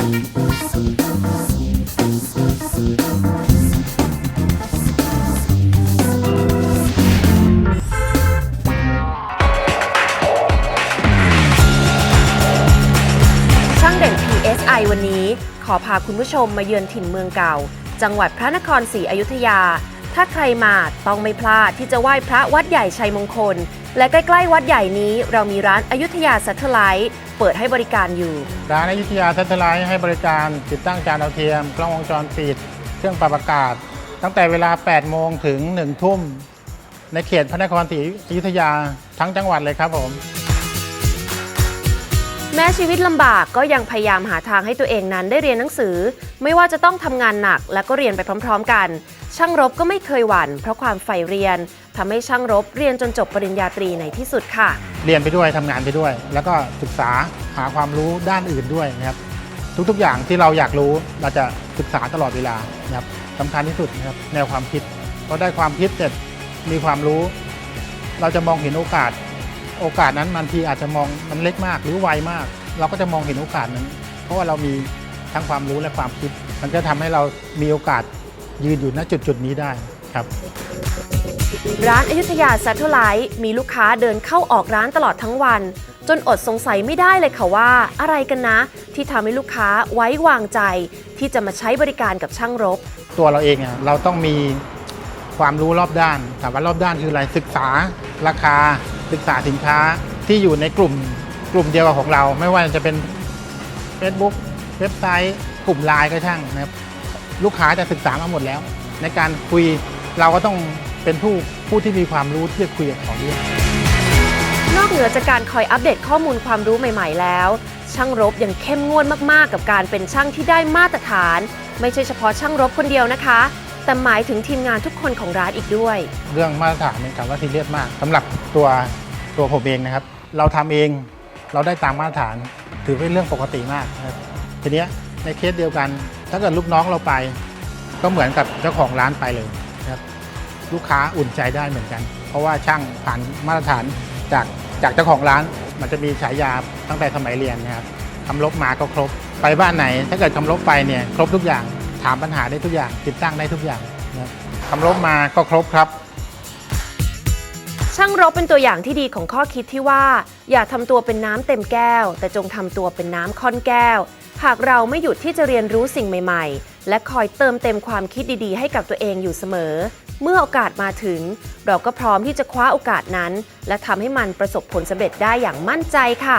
ช่างเด่น PSI วันนี้ ขอพาคุณผู้ชมมาเยือนถิ่นเมืองเก่า จังหวัดพระนครศรีอยุธยา ถ้าใครมาต้องไม่พลาดที่จะไหว้พระวัดใหญ่ชัยมงคล และใกล้ๆ วัดใหญ่นี้เรามีร้านอยุธยาซัตเทไลท์เปิดให้บริการอยู่ ร้านอยุธยาทัตไลท์ให้บริการติดตั้งจานดาวเทียม กล้องวงจรปิด เครื่องปรับอากาศ ตั้งแต่เวลา 8 โมงถึง 1 ทุ่ม ในเขตพระนครศรีอยุธยาทั้งจังหวัดเลยครับผมแม้ชีวิตลำบากก็ยังพยายามหาทางให้ตัวเองนั้นได้เรียนหนังสือ ไม่ว่าจะต้องทำงานหนักและก็เรียนไปพร้อม ๆ กัน ช่างรบก็ไม่เคยหวั่นเพราะความใฝ่เรียนทำให้ช่างรบเรียนจนจบปริญญาตรีในที่สุดค่ะ เรียนไปด้วยทำงานไปด้วย แล้วก็ศึกษาหาความรู้ด้านอื่นด้วยนะครับ ทุกๆอย่างที่เราอยากรู้เราจะศึกษาตลอดเวลานะครับสำคัญที่สุดนะครับแนวความคิดพอได้ความคิดเสร็จมีความรู้ เราจะมองเห็นโอกาส โอกาสนั้นบางทีอาจจะมองมันเล็กมากหรือไวมาก เราก็จะมองเห็นโอกาสนั้น เพราะว่าเรามีทั้งความรู้และความคิด มันก็ทำให้เรามีโอกาส ยืนอยู่ณจุดจุดๆนี้ได้ครับ ร้านอยุธยาซัตเทไลท์มีลูกค้าเดินเข้าออกร้านตลอดทั้งวัน จนอดสงสัยไม่ได้เลยค่ะว่า อะไรกันนะ ที่ทำให้ลูกค้าไว้วางใจ ที่จะมาใช้บริการกับช่างรบ ตัวเราเองเนี่ยเราต้องมีความรู้รอบด้านถามว่ารอบด้านคืออะไรศึกษาราคาศึกษาสินค้าที่อยู่ในกลุ่มกลุ่มเดียวกับของเรา ไม่ว่าจะเป็น Facebook เว็บไซต์กลุ่มไลน์ก็ช่างนะครับ ลูกค้าจะศึกษามาหมดแล้ว ในการคุยเราก็ต้องเป็นผู้ผู้ที่มีความรู้ที่จะคุยกับเขาด้วยนอกเหนือจากการคอยอัปเดตข้อมูลความรู้ใหม่ ๆ แล้ว ช่างรบยังเข้มงวดมากๆ กับการเป็นช่างที่ได้มาตรฐาน ไม่ใช่เฉพาะช่างรบคนเดียวนะคะ แต่หมายถึงทีมงานทุกคนของร้านอีกด้วย เรื่องมาตรฐานเป็นคำว่าซีเรียสมากสำหรับตัวตัวผมเองนะครับ เราทำเองเราได้ตามมาตรฐานถือเป็นเรื่องปกติมากนะครับทีเนี้ย ในเคสเดียวกัน ถ้าเกิดลูกน้องเราไป ก็เหมือนกับเจ้าของร้านไปเลยนะครับลูกค้าอุ่นใจได้เหมือนกัน เพราะว่าช่างผ่านมาตรฐานจากจากเจ้าของร้าน มันจะมีฉายาตั้งแต่สมัยเรียนนะครับคำลบมาก็ครบ ไปบ้านไหน ถ้าเกิดคำลบไปเนี่ยครบทุกอย่างถามปัญหาได้ทุกอย่างติดตั้งได้ทุกอย่างนะครับคำลบมาก็ครบครับ ช่างรบเป็นตัวอย่างที่ดีของข้อคิดที่ว่า อย่าทำตัวเป็นน้ำเต็มแก้ว แต่จงทำตัวเป็นน้ำค่อนแก้ว หากเราไม่หยุดที่จะเรียนรู้สิ่งใหม่ ๆ และคอยเติมเต็มความคิดดีๆ ให้กับตัวเองอยู่เสมอ เมื่อโอกาสมาถึง เราก็พร้อมที่จะคว้าโอกาสนั้น และทำให้มันประสบผลสำเร็จได้อย่างมั่นใจค่ะ